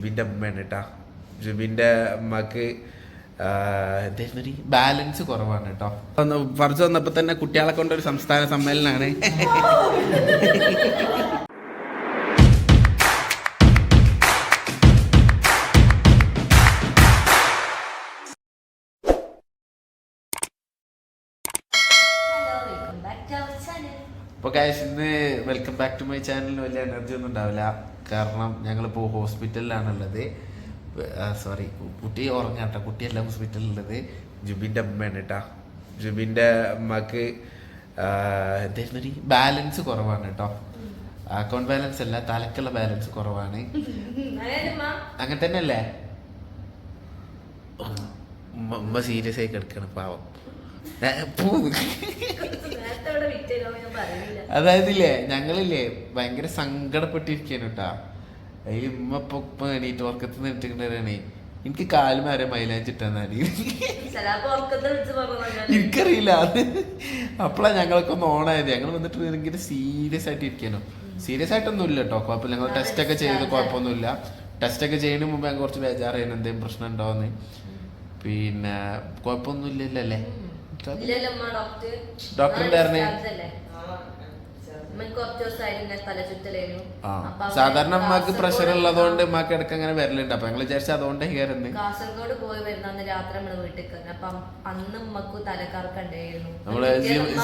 ജുബിന്റെ അമ്മയാണ് കേട്ടോ ജുബിന്റെ അമ്മയ്ക്ക് ബാലൻസ് കുറവാണ് കേട്ടോ ഫർസ് വന്നപ്പോൾ തന്നെ കുട്ടികളെ കൊണ്ടൊരു സംസ്ഥാന സമ്മേളനമാണ് അപ്പോൾ കാശ് ഇന്ന് വെൽക്കം ബാക്ക് ടു മൈ ചാനലിന് വലിയ എനർജി ഒന്നും ഉണ്ടാവില്ല. കാരണം ഞങ്ങളിപ്പോൾ ഹോസ്പിറ്റലിലാണുള്ളത്. സോറി കുട്ടി ഉറങ്ങാട്ടോ. കുട്ടിയല്ല ഹോസ്പിറ്റലിലുള്ളത്. ജുബിന്റെ അമ്മയാണ് കേട്ടോ ജുബിന്റെ അമ്മയ്ക്ക് എന്തായിരുന്നു ബാലൻസ് കുറവാണ് കേട്ടോ അക്കൗണ്ട് ബാലൻസ് അല്ല തലക്കുള്ള ബാലൻസ് കുറവാണ്. അങ്ങനെ തന്നെയല്ലേ? ഉമ്മ സീരിയസ് ആയി കിടക്കണം പാവം. ഏ, പോ. നേരത്തെ ഞാൻ പറയുന്നില്ല അതായത് ഇല്ലേ ഞങ്ങളില്ലേ ഭയങ്കര സങ്കടപ്പെട്ടിരിക്കാണ് കേട്ടാ ഈ ഉമ്മ ഇപ്പൊ എണീറ്റ് ഉറക്കത്തിൽ നിന്നിട്ടുണ്ടാണേ എനിക്ക് കാലും വരെ മൈലാജ് ഇട്ടെന്നാണ് പറഞ്ഞാൽ എനിക്കറിയില്ല അത് അപ്പോഴാണ് ഞങ്ങളൊക്കെ ഒന്ന് ഓണായത്. ഞങ്ങൾ വന്നിട്ട് ഭയങ്കര സീരിയസ് ആയിട്ട് ഇരിക്കാനോ സീരിയസ് ആയിട്ടൊന്നും ഇല്ല കേട്ടോ കുഴപ്പമില്ല. ഞങ്ങൾ ടെസ്റ്റ് ഒക്കെ ചെയ്ത് കുഴപ്പമൊന്നുമില്ല. ടെസ്റ്റ് ഒക്കെ ചെയ്യുന്നതിന് മുമ്പ് ഞങ്ങൾ കുറച്ച് ബേജാറായിരുന്നു എന്തെങ്കിലും പ്രശ്നം ഉണ്ടോന്ന്. പിന്നെ കുഴപ്പമൊന്നും ഇല്ലല്ലേ ഇല്ലല്ലോ അമ്മ ഡോക്ടർ ഉണ്ടായിരുന്നേ? സാധാരണ അമ്മയ്ക്ക് പ്രഷർ ഉള്ളതുകൊണ്ട് അമ്മയ്ക്ക് ഇടയ്ക്ക് അങ്ങനെ വരലുണ്ട്. അപ്പൊ ഞങ്ങൾ വിചാരിച്ചു അതുകൊണ്ട് കയറുന്നത് കാസർഗോഡ് പോയി വരുന്ന രാത്രി നമ്മൾ വീട്ടിൽ അപ്പം അന്ന് ഉമ്മക്ക് തലക്കറക്കണ്ടായിരുന്നു നമ്മൾ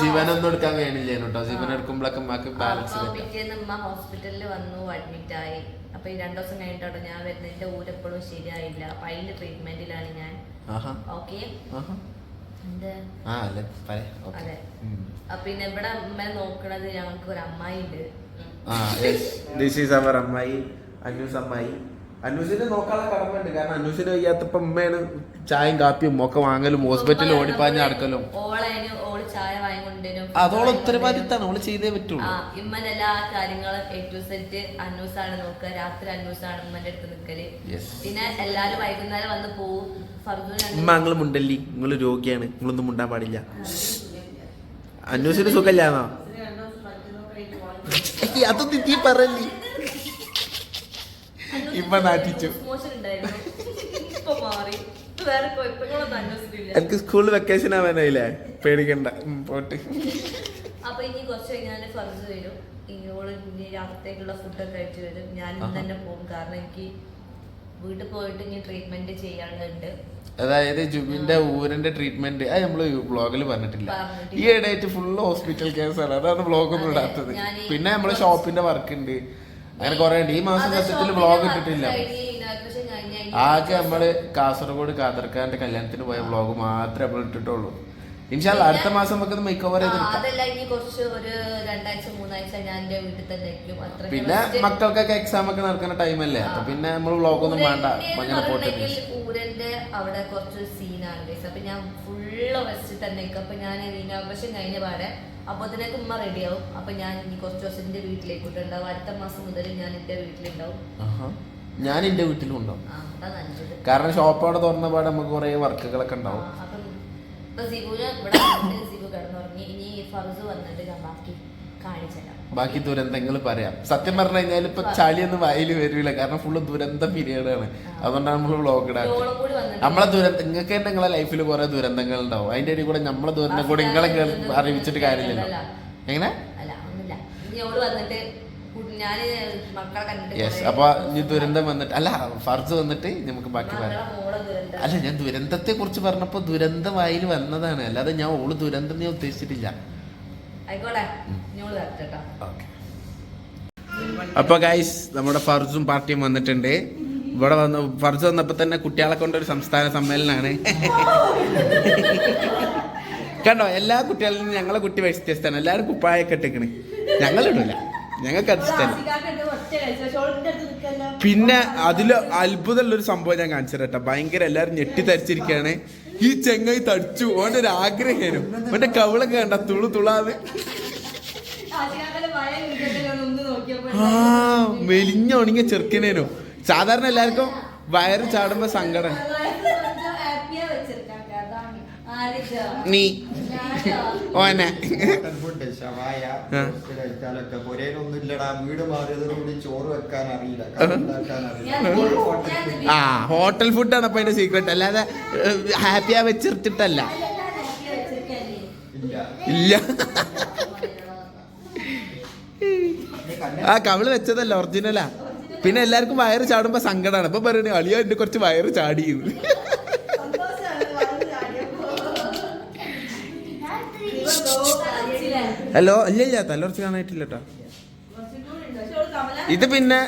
ജീവൻ ഒന്നും എടുക്കാൻ കഴിയണില്ല കേട്ടോ ജീവൻ എടുക്കുമ്പോഴൊക്കെ അമ്മയ്ക്ക് ബാലൻസ് പിറ്റേന്ന് ഹോസ്പിറ്റലിൽ വന്നു അഡ്മിറ്റ് ആയി. അപ്പൊ ഈ രണ്ടു ദിവസം കഴിഞ്ഞിട്ടോ ഞാൻ വരുന്നതിന്റെ ഊരെപ്പോഴും ശരിയായില്ല. അപ്പൊ അതിന്റെ ട്രീറ്റ്മെന്റിലാണ് ഞാൻ. ഓക്കെ പിന്നെ ഇവിടെ നോക്കണത് ഞങ്ങൾക്ക് ഒരു അമ്മായി ഉണ്ട് ആ ദിസ് ഈസ് അവർ അമ്മായി അന്നൂസ് അമ്മായി. അന്നൂസിനെ നോക്കാനുള്ള കാരണം അന്നൂസിന് വയ്യാത്തപ്പോ അമ്മയാണ് ചായയും കാപ്പിയും ഒക്കെ വാങ്ങലും ഹോസ്പിറ്റലിൽ ഓടിപ്പാഞ്ഞ് നടക്കലും. ഓളേനു വാങ്ങിക്കൊണ്ടേനും അതോളം ഉത്തരവാദിത്താണ് അവൾ ചെയ്തേ പറ്റുള്ളൂ. ആ ഇമ്മൻ എല്ലാ കാര്യങ്ങളും എ ടു സെറ്റ് ആണ് നോക്കുക. രാത്രി അന്നൂസാണ് ഉമ്മന്റെ അടുത്ത് നിൽക്കൽ Yes. പിന്നെ എല്ലാരും വൈകുന്നേരം വന്ന് പോവും. രണ്ട് ഉമ്മ നിങ്ങൾ മുണ്ടല്ലി. നിങ്ങൾ രോഗിയാണ്. നിങ്ങളൊന്നും മുണ്ടാൻ പാടില്ല. അന്വേഷിന് സുഖമില്ലാന്നോ? അതൊന്നും നീ പറയല്ലേ? ഇമ്മ നാട്ടിച്ചു മോശം ഉണ്ടായിരുന്നു. ഇപ്പൊ മാറി. എനിക്ക് സ്കൂളിൽ വെക്കേഷൻ ആവാനായില്ലേ? പേടിക്കണ്ട. പോട്ട്. അപ്പൊ ഇനി കുറച്ച് കഴിഞ്ഞാൽ ഫർജ് വരും. ഇനിയോൾ ഇനി രാത്രിക്കുള്ള ഫുഡൊക്കെ കഴിച്ചു വരും. ഞാൻ. തന്നെ പോകും. കാരണം എനിക്ക് വീട്ടിൽ പോയിട്ട് ഇനി ട്രീറ്റ്മെന്റ് ചെയ്യാനുണ്ട്. അതായത് ജുബിന്റെ ഊരന്റെ ട്രീറ്റ്മെന്റ് അത് നമ്മൾ ബ്ലോഗിൽ പറഞ്ഞിട്ടില്ല. ഈ ഇടയായിട്ട് ഫുള്ള് ഹോസ്പിറ്റൽ കേസ് ആണ് അതാണ് ബ്ലോഗ് ഒന്നും ഇടാത്തത്. പിന്നെ നമ്മൾ ഷോപ്പിന്റെ വർക്ക് ഉണ്ട്. അങ്ങനെ കുറെ ഉണ്ട്. ഈ മാസം സത്യത്തിൽ ബ്ലോഗ് ഇട്ടിട്ടില്ല. ആകെ നമ്മൾ കാസർഗോഡ് കാതർക്കാന്റെ കല്യാണത്തിന് പോയ വ്ളോഗ് മാത്രമേ നമ്മൾ ഇട്ടിട്ടുള്ളൂ. ഇൻഷാല്ല അടുത്ത മാസം നമുക്ക് മേക്ക് ഓവർ പിന്നെ മക്കൾക്കൊക്കെ എക്സാം ഒക്കെ നടക്കുന്ന ടൈം അല്ലേ? അപ്പൊ പിന്നെ നമ്മൾ വ്ളോഗ് ഒന്നും വേണ്ട. അങ്ങനെ പോട്ടെ. ഊരന്റെ അവിടെ കുറച്ച് സീനാണ്. അപ്പൊ ഞാൻ ഫുള്ള് റെസ്റ്റ് തന്നെ അപ്പൊ ഞാൻ ഇനോഗ്രേഷൻ കഴിഞ്ഞ പാടെ അതിനെ ഉമ്മ റെഡിയാവും അപ്പൊ ഞാൻ കുറച്ച് ദിവസം എന്റെ വീട്ടിലേക്ക് ഉണ്ടാവും. അടുത്ത മാസം മുതൽ ഞാൻ എന്റെ വീട്ടിലുണ്ടാവും. ഞാൻ എന്റെ വീട്ടിലും ഉണ്ടാവും. കാരണം ഷോപ്പ് അവിടെ തുറന്ന പാടെ നമുക്ക് കുറെ വർക്കുകളൊക്കെ ഉണ്ടാവും. ബാക്കി ദുരന്തങ്ങൾ പറയാം. സത്യം പറഞ്ഞു കഴിഞ്ഞാൽ ഇപ്പൊ ചളിയൊന്നും വായിൽ വരില്ല കാരണം ഫുള്ള് ദുരന്ത പീരീഡ് ആണ് അതുകൊണ്ടാണ് നമ്മൾ വ്ളോഗ് വന്നിട്ട് നമ്മളെ ദുരന്തം നിങ്ങൾക്ക് തന്നെ നിങ്ങളെ ലൈഫിൽ കുറെ ദുരന്തങ്ങൾ ഉണ്ടാവും. അതിന്റെ ഇടയിൽ കൂടെ നമ്മളെ ദുരന്തം കൂടെ നിങ്ങളെ അറിയിച്ചിട്ട് കാര്യമില്ലല്ലോ. എങ്ങനെ? യെസ് അപ്പൊ ഇനി ദുരന്തം വന്നിട്ട് അല്ല ഫർസ് വന്നിട്ട് നമുക്ക് ബാക്കി പറയാം. അല്ല ഞാൻ ദുരന്തത്തെ കുറിച്ച് പറഞ്ഞപ്പോ ദുരന്തം വായിൽ വന്നതാണ്. അല്ലാതെ ഞാൻ ഓൾ ദുരന്തം ഞാൻ ഉദ്ദേശിച്ചിട്ടില്ല. അപ്പൊ ഗൈസ് നമ്മുടെ ഫർസും പാർട്ടിയും വന്നിട്ടുണ്ട്. ഇവിടെ വന്ന് ഫർസ് വന്നപ്പോ തന്നെ കുട്ടികളെ കൊണ്ടൊരു സംസ്ഥാന സമ്മേളനമാണ് കണ്ടോ എല്ലാ കുട്ടികളിലും ഞങ്ങളെ കുട്ടി വ്യത്യസ്തമാണ്. എല്ലാവരും കുപ്പായൊക്കെ ഇട്ടിക്കണ്. ഞങ്ങൾ ഇടില്ല ഞങ്ങൾക്ക് അത് ഇഷ്ടമല്ല പിന്നെ അതിൽ അത്ഭുതമുള്ളൊരു സംഭവം ഞാൻ കാണിച്ചു കേട്ടോ. ഭയങ്കര എല്ലാരും ഞെട്ടിത്തരിച്ചിരിക്കുകയാണ്. ഈ ചെങ്ങായി തടിച്ചു. ഓന്റെ ഒരു ആഗ്രഹമായിരുന്നു മറ്റേ കവിളൊക്കെ കണ്ട തുളു തുളാതെ. ആ മെലിഞ്ഞ ഉണങ്ങിയ ചെറുക്കനേനു. സാധാരണ എല്ലാവർക്കും വയറ് ചാടുമ്പോ സങ്കടം? നീ? ഓനെ. വീട് മാറിയതോടുകൂടി ചോറ് വെക്കാൻ അറിയില്ല ആ ഹോട്ടൽ ഫുഡാണ് അപ്പൊ അതിന്റെ സീക്രട്ട് അല്ലാതെ ഹാപ്പിയാ വെച്ചിട്ടിട്ടല്ല. അതെല്ലാം ഇല്ല. ആ കവിൾ വെച്ചതല്ല ഒറിജിനലാ പിന്നെ എല്ലാവർക്കും വയറ് ചാടുമ്പോ സങ്കടമാണ് അപ്പൊ പറയുന്നത് അളിയോ എന്റെ കുറച്ച് വയറ് ചാടിയെന്ന് ഹലോ ഇല്ല ഇല്ല തലർച്ച് കാണായിട്ടില്ല കേട്ടോ ഇത് പിന്നെ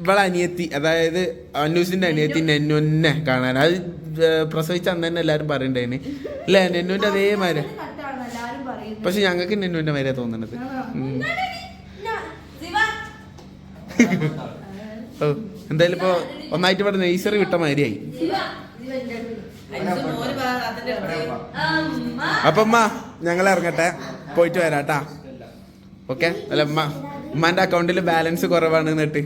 ഇവളെ അനിയത്തി അതായത് അന്നൂസിന്റെ അനിയത്തി നെന്നുന്നെ കാണാൻ. അത് പ്രസവിച്ച അന്ന് തന്നെ എല്ലാരും പറയണ്ടായിന്. അല്ലെ നെന്നുവിന്റെ അതേമാതിരി. പക്ഷെ ഞങ്ങൾക്ക് നെന്നുവിന്റെ മാതിരിയാ തോന്നണത്. ഓ എന്തായാലും ഇപ്പൊ ഒന്നായിട്ട് ഇവിടെ നെയ്സറി വിട്ട മാതിരിയായി. അപ്പമ്മ ഞങ്ങൾ ഇറങ്ങട്ടെ. പോയിട്ട് വരാട്ടാ ഓക്കെ? അല്ല ഉമ്മാന്റെ അക്കൗണ്ടിൽ ബാലൻസ് കുറവാണ് എന്നിട്ട്.